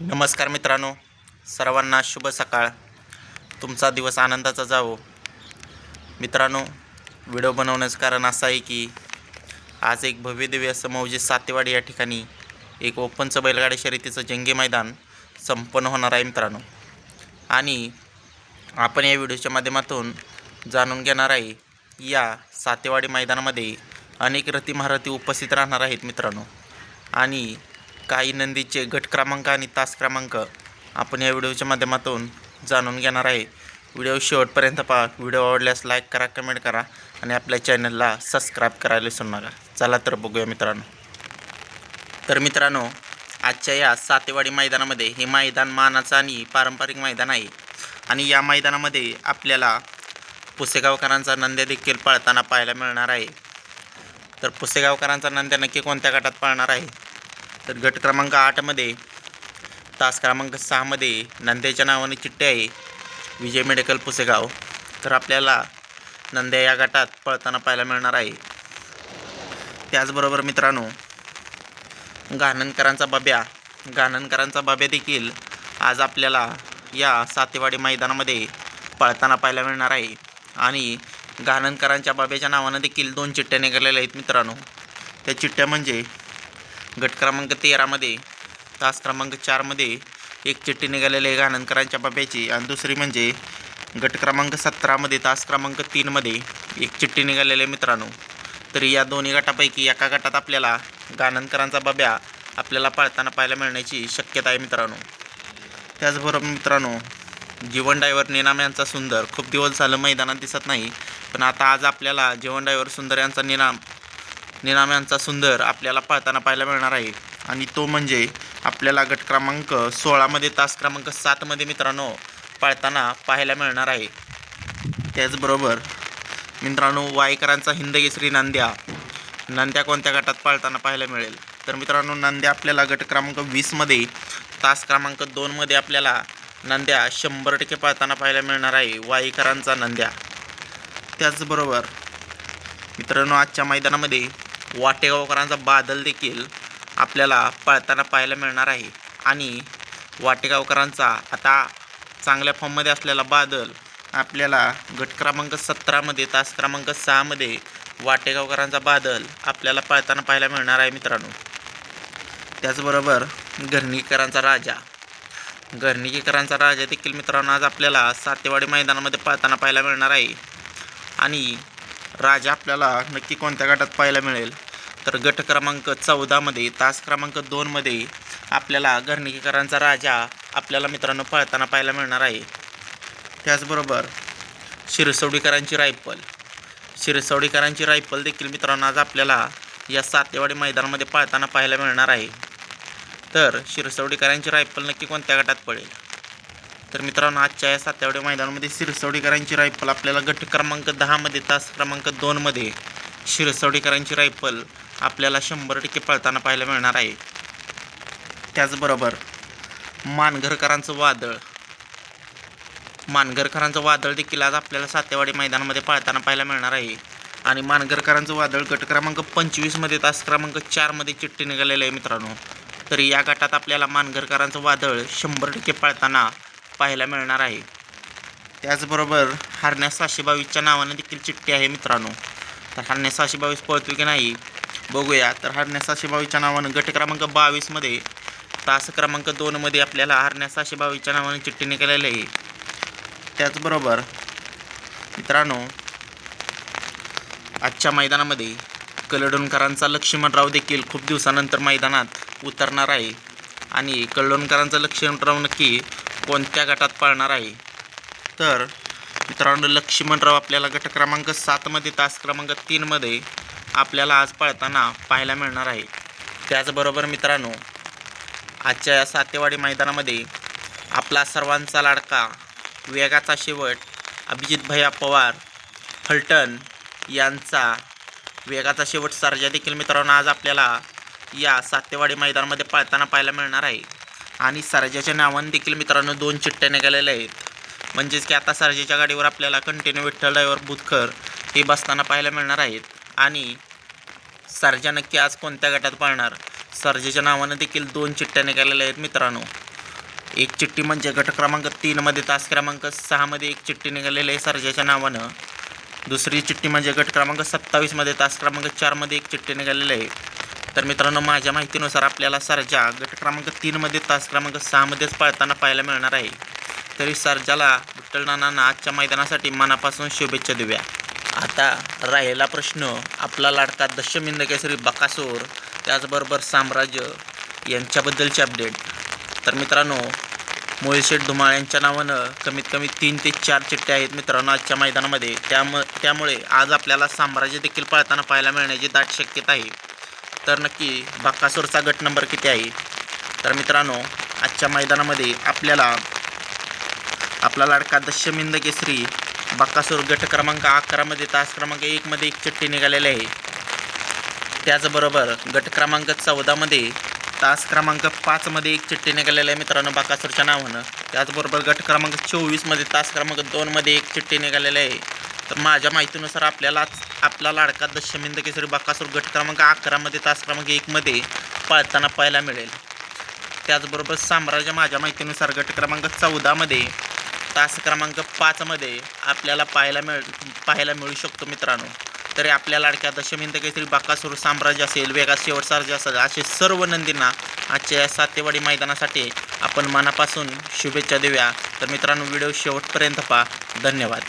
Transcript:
नमस्कार मित्रांनो सर्वांना शुभ सकाळ. तुमचा दिवस आनंदाचा जावो. मित्रांनो व्हिडिओ बनवण्याचं कारण असं आहे की आज एक भव्यदिव्य असं मौजे सातेवाडी या ठिकाणी एक ओपनचं बैलगाडी शर्यतीचं जंगे मैदान संपन्न होणार आहे मित्रांनो. आणि आपण या व्हिडिओच्या माध्यमातून जाणून घेणार आहे या सातेवाडी मैदानामध्ये अनेक रथी महारथी उपस्थित राहणार आहेत मित्रांनो. आणि काही नंदीचे गट क्रमांक आणि तास क्रमांक आपण या व्हिडिओच्या माध्यमातून जाणून घेणार आहे. व्हिडिओ शेवटपर्यंत पहा. व्हिडिओ आवडल्यास लाईक करा कमेंट करा आणि आपल्या चॅनलला सबस्क्राईब करायला विसरू नका. चला तर बघूया मित्रांनो. तर मित्रांनो आजच्या या सातेवाडी मैदानामध्ये हे मैदान मानाचं आणि पारंपरिक मैदान आहे. आणि या मैदानामध्ये आपल्याला पुसेगावकरांचा नंद्या देखील पळताना पाहायला मिळणार आहे. तर पुसेगावकरांचा नंद्या नक्की कोणत्या गटात पाळणार आहे? तर गट क्रमांक आठमध्ये तास क्रमांक सहामध्ये नंद्याच्या नावाने चिठ्ठी आहे विजय मेडिकल पुसेगाव. तर आपल्याला नंद्या या गटात पळताना पाहायला मिळणार आहे. त्याचबरोबर मित्रांनो गाणनकरांचा बाब्या गाणनकरांचा बाब्या देखील आज आपल्याला या सातेवाडी मैदानामध्ये पळताना पाहायला मिळणार आहे. आणि गाणनकरांच्या बाब्याच्या नावानं देखील दोन चिठ्ठ्या निघालेल्या आहेत मित्रांनो. त्या चिठ्ठ्या म्हणजे गट क्रमांक तेरामध्ये तास क्रमांक चारमध्ये एक चिठ्ठी निघालेली आहे गाणनकरांच्या बाब्याची. आणि दुसरी म्हणजे गट क्रमांक सतरामध्ये तास क्रमांक तीनमध्ये एक चिठ्ठी निघालेली आहे मित्रांनो. तर या दोन्ही गटापैकी एका गटात आपल्याला गाणनकरांचा बाब्या आपल्याला पाळताना पाहायला मिळण्याची शक्यता आहे मित्रांनो. त्याचबरोबर मित्रांनो जीवन डायव्हर निनाम यांचा सुंदर. खूप दिवस झालं मैदानात दिसत नाही पण आता आज आपल्याला जीवन डायव्हर सुंदर यांचा निनाम निनाम यांचा सुंदर आपल्याला पाळताना पाहायला मिळणार आहे. आणि तो म्हणजे आपल्याला गट क्रमांक सोळामध्ये तास क्रमांक सातमध्ये मित्रांनो पाळताना पाहायला मिळणार आहे. त्याचबरोबर मित्रांनो वायकरांचा हिंदकेसरी नांद्या. नांद्या कोणत्या गटात पाळताना पाहायला मिळेल? तर मित्रांनो नांद्या आपल्याला गट क्रमांक वीसमध्ये तास क्रमांक दोनमध्ये आपल्याला नंद्या शंभर टक्के पाळताना पाहायला मिळणार आहे वाईकरांचा नंद्या. त्याचबरोबर मित्रांनो आजच्या मैदानामध्ये वाटेगावकरांचा बादल देखील आपल्याला पळताना पाहायला मिळणार आहे. आणि वाटेगावकरांचा आता चांगल्या फॉर्ममध्ये असलेला बादल आपल्याला गट क्रमांक सतरामध्ये तास क्रमांक सहामध्ये वाटेगावकरांचा बादल आपल्याला पळताना पाहायला मिळणार आहे मित्रांनो. त्याचबरोबर घरणीकरांचा राजा. घरणीकरांचा राजा देखील मित्रांनो आज आपल्याला सातेवाडी मैदानामध्ये पळताना पाहायला मिळणार आहे. आणि राजा आपल्याला नक्की कोणत्या गटात पाहायला मिळेल? तर गट क्रमांक चौदामध्ये तास क्रमांक दोनमध्ये आपल्याला घरणीकरांचा राजा आपल्याला मित्रांनो पळताना पाहायला मिळणार आहे. त्याचबरोबर शिरसवडीकरांची रायफल. शिरसवडीकरांची रायफल देखील मित्रांनो आज आपल्याला या सातेवाडी मैदानामध्ये पळताना पाहायला मिळणार आहे. तर शिरसवडीकरांची रायफल नक्की कोणत्या गटात पडेल तर मित्रांनो आजच्या या सातेवाडी मैदानामध्ये शिरसवडीकरांची रायफल आपल्याला गट क्रमांक दहामध्ये तास क्रमांक दोनमध्ये शिरसवडीकरांची रायफल आपल्याला शंभर टक्के पळताना पाहायला मिळणार आहे. त्याचबरोबर मानघरकरांचं वादळ. मानघरकरांचं वादळ देखील आज आपल्याला सातेवाडी मैदानामध्ये पाळताना पाहायला मिळणार आहे. आणि मानघरकरांचं वादळ गट क्रमांक पंचवीसमध्ये तास क्रमांक चारमध्ये चिठ्ठी निघालेलं आहे मित्रांनो. तर या गटात आपल्याला मानघरकरांचं वादळ शंभर टक्के पाळताना पाहायला मिळणार आहे. त्याचबरोबर हरण्या सहाशे बावीसच्या नावानं देखील चिठ्ठी आहे मित्रांनो. तर हरण्या सहाशे बावीस पळतो की नाही बघूया. तर हरण्या सहाशे बावीसच्या नावानं गट क्रमांक बावीसमध्ये तास क्रमांक दोनमध्ये आपल्याला हरण्या सहाशे बावीसच्या नावानं चिठ्ठी निघालेली आहे. त्याचबरोबर मित्रांनो आजच्या मैदानामध्ये कलडोणकरांचा लक्ष्मणराव देखील खूप दिवसानंतर मैदानात उतरणार आहे. आणि कलडोणकरांचा लक्ष्मणराव नक्की कोणत्या गटात पाळणार आहे? तर मित्रांनो लक्ष्मणराव आपल्याला गट क्रमांक सातमध्ये तास क्रमांक तीनमध्ये आपल्याला आज पळताना पाहायला मिळणार आहे. त्याचबरोबर मित्रांनो आजच्या या सातेवाडी मैदानामध्ये आपला सर्वांचा लाडका वेगाचा शेवट अभिजित भैया पवार फलटण यांचा वेगाचा शेवट सर्जा देखील मित्रांनो आज आपल्याला या सातेवाडी मैदानामध्ये पळताना पाहायला मिळणार आहे. आणि सर्जाच्या नावाने देखील मित्रांनो दोन चिठ्ठ्या निघालेल्या आहेत. म्हणजेच की आता सर्जेच्या गाडीवर आपल्याला कंटिन्यू विठ्ठल ड्रायव्हर बुधकर हे बसताना पाहायला मिळणार आहेत. आणि सरजा नक्की आज कोणत्या गटात पाळणार? सर्जेच्या नावानं देखील दोन चिठ्ठ्या निघालेल्या आहेत मित्रांनो. एक चिठ्ठी म्हणजे गट क्रमांक तीनमध्ये तास क्रमांक सहामध्ये एक चिठ्ठी निघालेली आहे सरजेच्या नावानं. दुसरी चिठ्ठी म्हणजे गट क्रमांक सत्तावीसमध्ये तास क्रमांक चारमध्ये एक चिठ्ठी निघालेली आहे. तर मित्रांनो माझ्या माहितीनुसार आपल्याला सर्जा गट क्रमांक तीनमध्ये तास क्रमांक सहामध्येच पाळताना पाहायला मिळणार आहे. तरी सर्जाला विठ्ठलनानांना आजच्या मैदानासाठी मनापासून शुभेच्छा देऊया. आता राहिला प्रश्न आपला लाडका दशमिंद केसरी बकासूर त्याचबरोबर साम्राज्य यांच्याबद्दलचे अपडेट तर मित्रांनो मोहिशेठ धुमाळ यांच्या नावानं कमीत कमी तीन ते चार चिठ्ठ्या आहेत मित्रांनो आजच्या मैदानामध्ये. त्याम त्यामुळे आज आपल्याला साम्राज्य देखील पाळताना पाहायला मिळण्याची दाट शक्यता आहे. तर नक्की बाकासूरचा गट नंबर किती आहे? तर मित्रांनो आजच्या मैदानामध्ये आपल्याला आपला लाडका दशमिंद केसरी बाकासूर गट क्रमांक अकरामध्ये तास क्रमांक एकमध्ये एक चिठ्ठी निघालेली आहे. त्याचबरोबर गट क्रमांक चौदामध्ये तास क्रमांक पाचमध्ये एक चिठ्ठी निघालेली आहे मित्रांनो बाकासूरच्या नावानं. त्याचबरोबर गट क्रमांक चोवीसमध्ये तास क्रमांक दोनमध्ये एक चिठ्ठी निघालेली आहे. तर माझ्या माहितीनुसार आपल्याला आपला लाडका दशमिंद केसरी बाकासूर गट क्रमांक अकरामध्ये तास क्रमांक एकमध्ये पळताना पाहायला मिळेल. त्याचबरोबर साम्राज्य माझ्या माहितीनुसार गट क्रमांक चौदामध्ये तास क्रमांक पाचमध्ये आपल्याला पाहायला मिळ पाहायला मिळू शकतो मित्रांनो. तरी आपल्या लाडक्या दशमिंद केसरी बाकासूर साम्राज्य असेल वेगा शेवटसारजे असेल असे सर्व नंदींना आजच्या या सातेवाडी मैदानासाठी आपण मनापासून शुभेच्छा देऊया. तर मित्रांनो व्हिडिओ शेवटपर्यंत पहा. धन्यवाद.